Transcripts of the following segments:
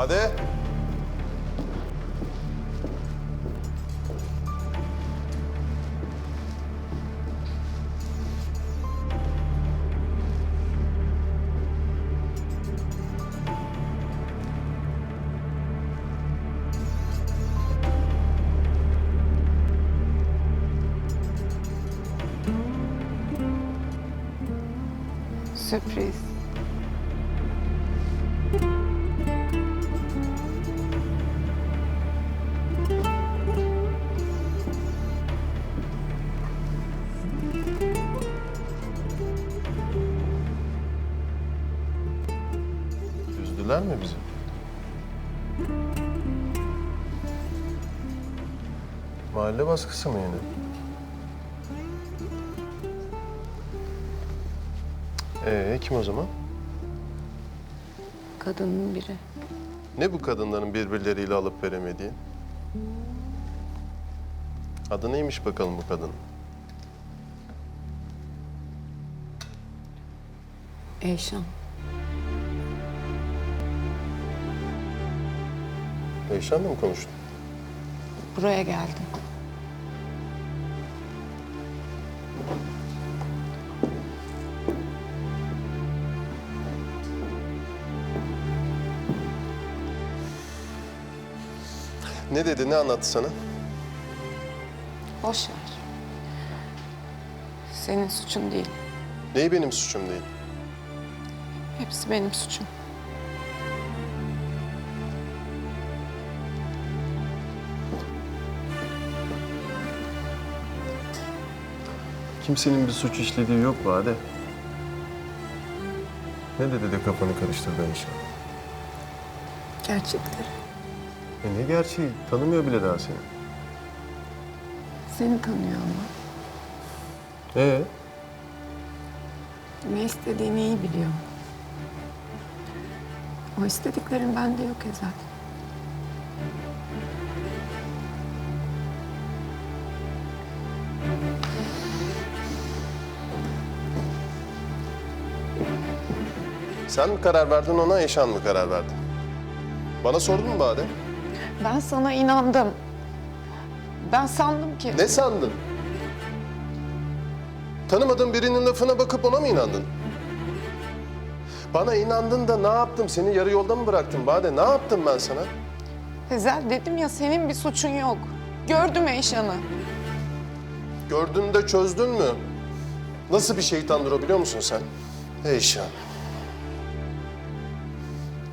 Bade. Sürpriz. Üzdüler mi bizi? Mahalle baskısı mı yine? Ee, kim o zaman? Kadının biri. Ne bu kadınların birbirleriyle alıp veremediği? Adı neymiş bakalım bu kadın? Eyşan. Eyşan'la mı konuştun? Buraya geldi. Ne dedi, ne anlattı sana? Boş ver. Senin suçun değil. Neyi benim suçum değil? Hepsi benim suçum. Kimsenin bir suç işlediği yok Bade. Ne dedi de kafanı karıştırdı Eyşan? Gerçekleri. E ne gerçeği? Tanımıyor bile daha seni. Seni tanıyor ama. Ee? Ne istediğini iyi biliyor. O istediklerin bende yok ya Sen mi karar verdin ona, Eyşan mı karar verdi? Bana sordun mu Bade? Ben sana inandım. Ben sandım ki... Ne sandın? Tanımadığın birinin lafına bakıp ona mı inandın? Bana inandın da ne yaptım? Seni yarı yolda mı bıraktım Bade? Ne yaptım ben sana? Ezel dedim ya senin bir suçun yok. Gördüm Eyşan'ı. Gördün de çözdün mü? Nasıl bir şeytandır o biliyor musun sen? Eyşan.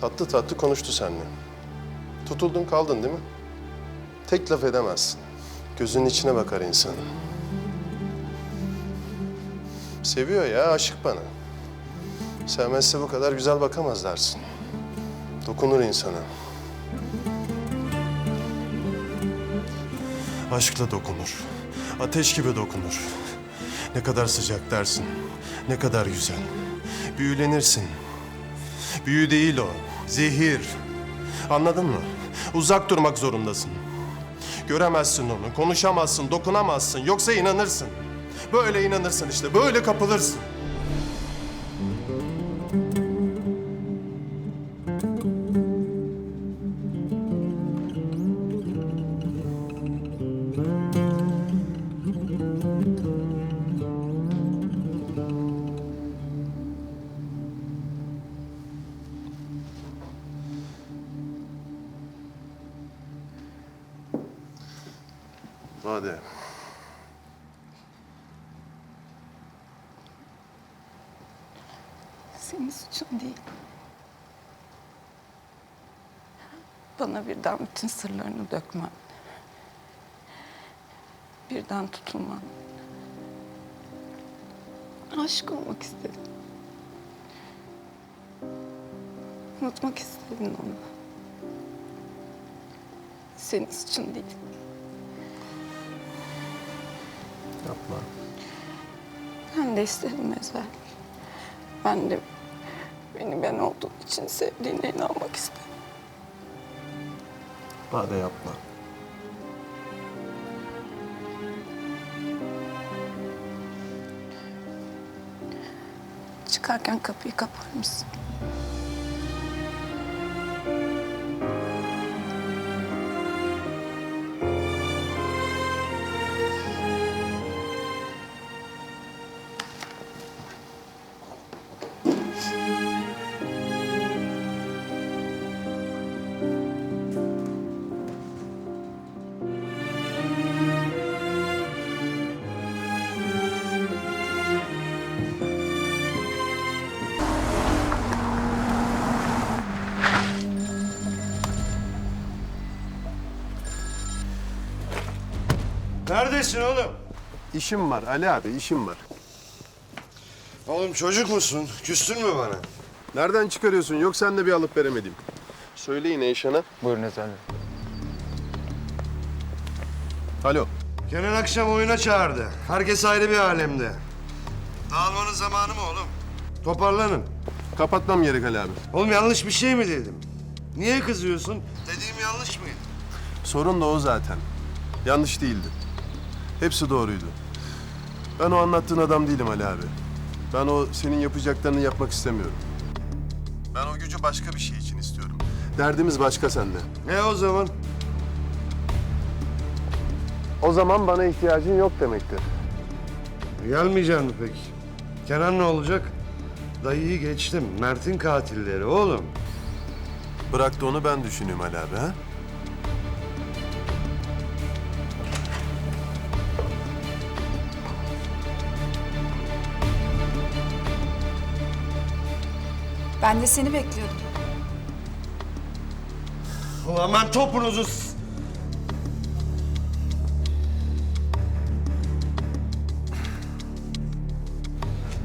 Tatlı tatlı konuştu seninle. Tutuldun kaldın değil mi? Tek laf edemezsin. Gözünün içine bakar insanın. Seviyor ya, aşık bana. Sevmezse bu kadar güzel bakamaz dersin. Dokunur insana. Aşkla dokunur. Ateş gibi dokunur. Ne kadar sıcak dersin. Ne kadar güzel. Büyülenirsin. Büyü değil o. Zehir. Anladın mı? Uzak durmak zorundasın. Göremezsin onu, konuşamazsın, dokunamazsın. Yoksa inanırsın. Böyle inanırsın işte, böyle kapılırsın. Senin suçun değil. Bana birden bütün sırlarını dökmen. Birden tutulman. Aşık olmak istedim. Unutmak istedin onu. Senin suçun değil. Yapma. Ben de istedim Ezel. Ben de beni ben olduğum için sevdiğine inanmak istedim. Hadi yapma. Çıkarken kapıyı kapar mısın? Neredesin oğlum? İşim var Ali abi, işim var. Oğlum çocuk musun? Küstün mü bana? Nereden çıkarıyorsun? Yok sen de bir alıp veremedim. Söyleyin Eyşan'a. Buyurun efendim. Alo. Kenan akşam oyuna çağırdı. Herkes ayrı bir alemde. Dağılmanın zamanı mı oğlum? Toparlanın. Kapatmam gerek Ali abi. Oğlum yanlış bir şey mi dedim? Niye kızıyorsun? Dediğim yanlış mıydı? Sorun da o zaten. Yanlış değildi. Hepsi doğruydu. Ben o anlattığın adam değilim Ali abi. Ben o senin yapacaklarını yapmak istemiyorum. Ben o gücü başka bir şey için istiyorum. Derdimiz başka sende. E o zaman? O zaman bana ihtiyacın yok demektir. Gelmeyecek mi peki? Kenan ne olacak? Dayıyı geçtim. Mert'in katilleri oğlum. Bırak da onu ben düşüneyim Ali abi ha? Ben de seni bekliyordum. Ulan ben topunuzu... s-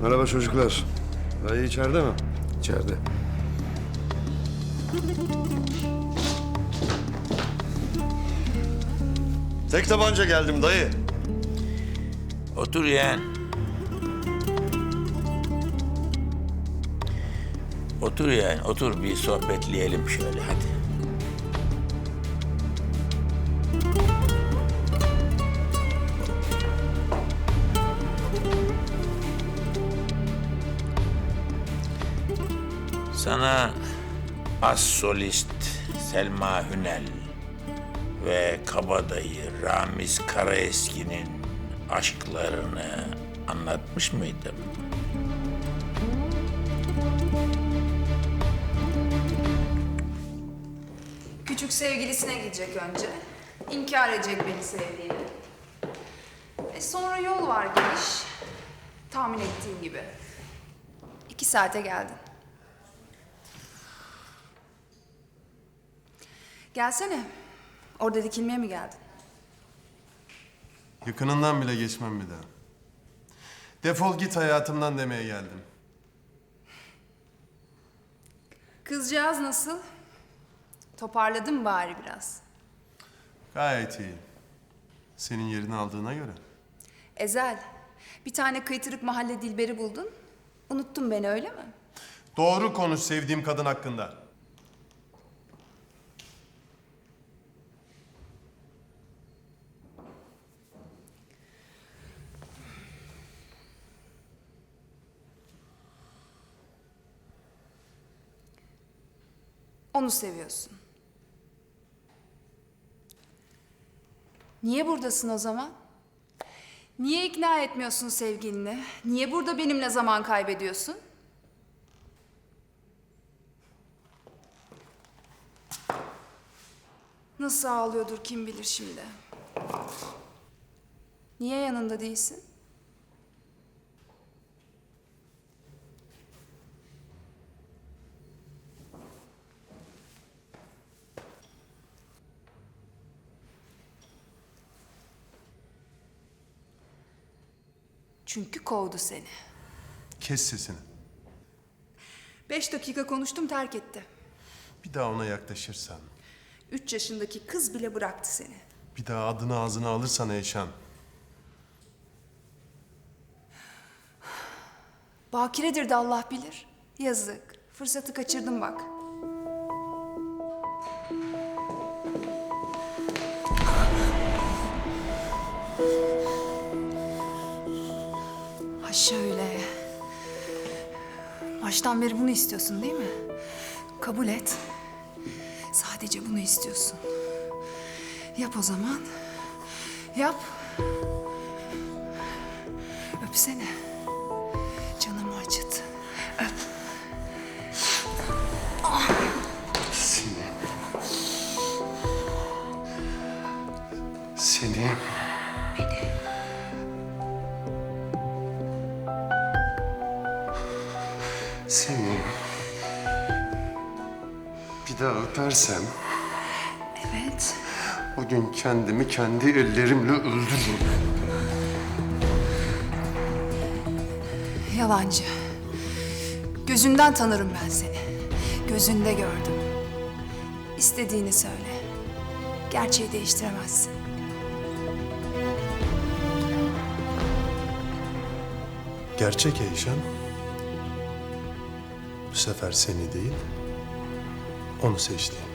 Merhaba çocuklar. Dayı içeride mi? İçeride. Tek tabanca geldim dayı. Otur yeğen. Otur yeğen, otur bir sohbetleyelim şöyle hadi. Sana as solist Selma Hünel ve kabadayı Ramiz Karaeski'nin aşklarını anlatmış mıydım? Küçük sevgilisine gidecek önce. İnkar edecek beni sevdiğini. E sonra yol var geniş. Tahmin ettiğim gibi. İki saate geldin. Gelsene. Orada dikilmeye mi geldin? Yakınından bile geçmem bir daha. Defol git hayatımdan demeye geldim. Kızcağız nasıl? Toparladın mı bari biraz? Gayet iyi. Senin yerini aldığına göre. Ezel, bir tane kıytırık mahalle dilberi buldun. Unuttun beni öyle mi? Doğru konuş sevdiğim kadın hakkında. Onu seviyorsun. Niye buradasın o zaman? Niye ikna etmiyorsun sevgilini? Niye burada benimle zaman kaybediyorsun? Nasıl ağlıyordur kim bilir şimdi. Niye yanında değilsin? Çünkü kovdu seni. Kes sesini. Beş dakika konuştum terk etti. Bir daha ona yaklaşırsan, Üç yaşındaki kız bile bıraktı seni. bir daha adını ağzına alırsan Eyşan. Bakiredir de Allah bilir. Yazık. Fırsatı kaçırdım bak. Şöyle. Baştan beri bunu istiyorsun değil mi? Kabul et. Sadece bunu istiyorsun. Yap o zaman. Yap. Öpsene. Canımı acıt. Öp. Seni. Seni. Seni. Bir daha öpersem Evet. O gün kendimi kendi ellerimle öldürdüm. Yalancı. Gözünden tanırım ben seni. Gözünde gördüm. İstediğini söyle. Gerçeği değiştiremezsin. Gerçek Eyşan, bu sefer seni değil, onu seçti.